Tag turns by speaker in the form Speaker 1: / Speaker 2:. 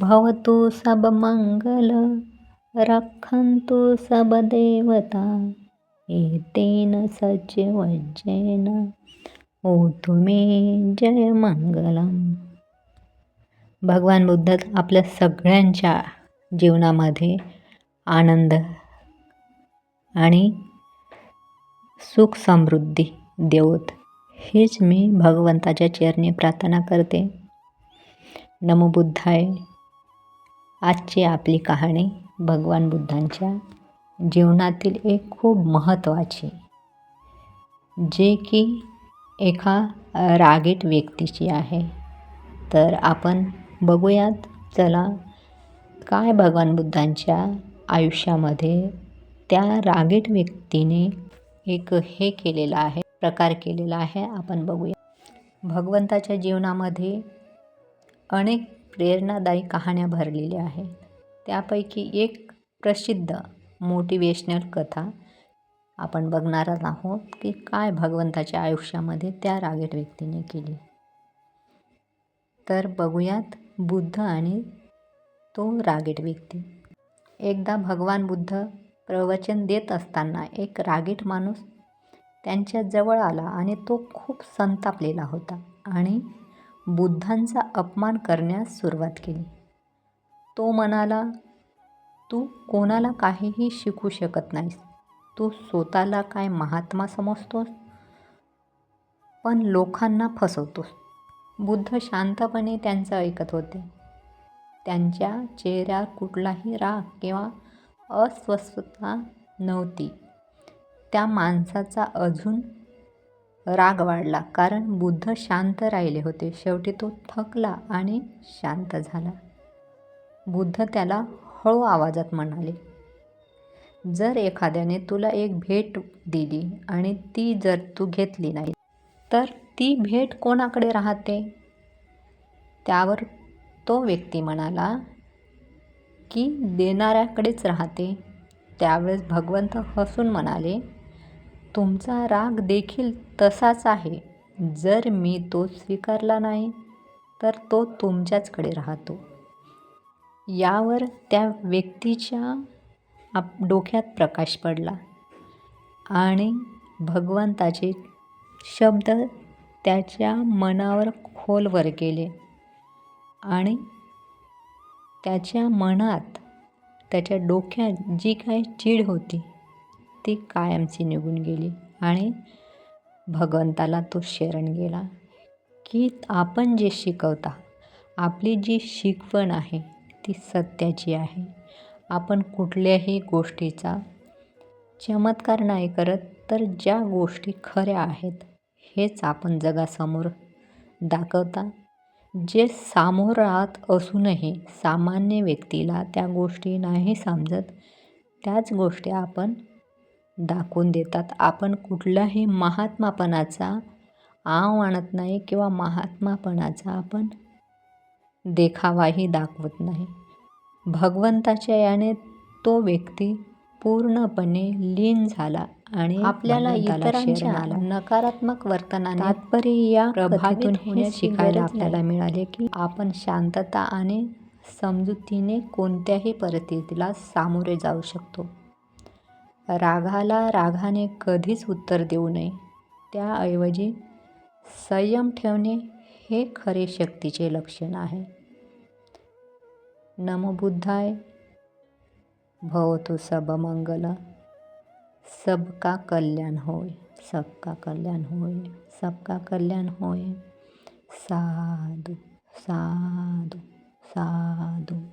Speaker 1: भवतु सब मंगल रक्षन्तु सब देवता एतेन सज्जवज्जेन ओतु मे जय मंगलम। भगवान बुद्ध आपल्या सगळ्यांच्या जीवनामध्ये आनंद आणि सुख समृद्धी देवत हेच मी भगवंताच्या चरणी प्रार्थना करते. नमो बुद्धाय आजची आपली कहाणी भगवान बुद्धांच्या जीवनातील एक खूप महत्त्वाची जे की एका रागीट व्यक्तीची आहे. तर आपण बघूयात चला काय भगवान बुद्धांच्या आयुष्यामध्ये त्या रागीट व्यक्तीने एक हे केलेलं आहे प्रकार केलेला आहे आपण बघूया. भगवंताच्या जीवनामध्ये अनेक प्रेरणादायी कहाण्या भरलेल्या आहेत. त्यापैकी एक प्रसिद्ध मोटिवेशनल कथा आपण बघणारच आहोत की काय भगवंताच्या आयुष्यामध्ये त्या रागीट व्यक्तीने केली. तर बघूयात बुद्ध आणि तो रागीट व्यक्ती. एकदा भगवान बुद्ध प्रवचन देत असताना एक रागीट माणूस त्यांच्या जवळ आला आणि तो खूप संतापलेला होता आणि बुद्धांचा अपमान करण्यास सुरुवात केली. तो म्हणाला तू कोणाला काहीही शिकू शकत नाहीस. तू स्वतःला काय महात्मा समजतोस? पण लोकांना फसवतोस. बुद्ध शांतपणे त्यांचं ऐकत होते. त्यांच्या चेहऱ्यावर कुठलाही राग किंवा अस्वस्थता नव्हती. त्या माणसाचा अजून राग वाढला कारण बुद्ध शांत राहिले होते. शेवटी तो थकला आणि शांत झाला. बुद्ध त्याला हळू आवाजात म्हणाले जर एखाद्याने तुला एक भेट दिली आणि ती जर तू घेतली नाही तर ती भेट कोणाकडे राहते? त्यावर तो व्यक्ती म्हणाला की देणाऱ्याकडेच राहते. त्यावेळेस भगवंत हसून म्हणाले तुमचा राग देखील तसाच आहे. जर मी तो स्वीकारला नाही तर तो तुमच्याचकडे राहतो. यावर त्या व्यक्तीच्या आप डोक्यात प्रकाश पडला आणि भगवंताचे शब्द त्याच्या मनावर खोलवर गेले आणि त्याच्या मनात त्याच्या डोक्यात जी काही चीड होती ती कायमची निघून गेली आणि भगवंताला तो शरण गेला. की आपण जे शिकवता आपली जी शिकवण आहे ती सत्याची आहे. आपण कुठल्याही गोष्टीचा चमत्कार नाही करत तर ज्या गोष्टी खऱ्या आहेत हेच आपण जगासमोर दाखवता. जे सामोर राहत असूनही सामान्य व्यक्तीला त्या गोष्टी नाही समजत त्याच गोष्टी आपण दाखवून देतात. आपण कुठल्याही महात्मापणाचा आव आणत नाही किंवा महात्मापणाचा आपण देखावाही दाखवत नाही. भगवंताच्या याने तो व्यक्ती पूर्णपणे लीन झाला आणि आपल्याला इतरांच्या नकारात्मक वर्तनाने तात्पर्य या प्रभावित होणे शिकायला आपल्याला मिळाले की आपण शांतता आणि समजुतीने कोणत्याही परिस्थितीला सामोरे जाऊ शकतो. रागाला रागाने कधीच उत्तर देऊ नये. त्याऐवजी संयम ठेवणे हे खरे शक्तीचे लक्षण आहे. नमबुद्धाय भवतो भवतु सब मंगल सबका कल्याण होय. सबका कल्याण होय. सबका कल्याण होय. साधू साधू साधू.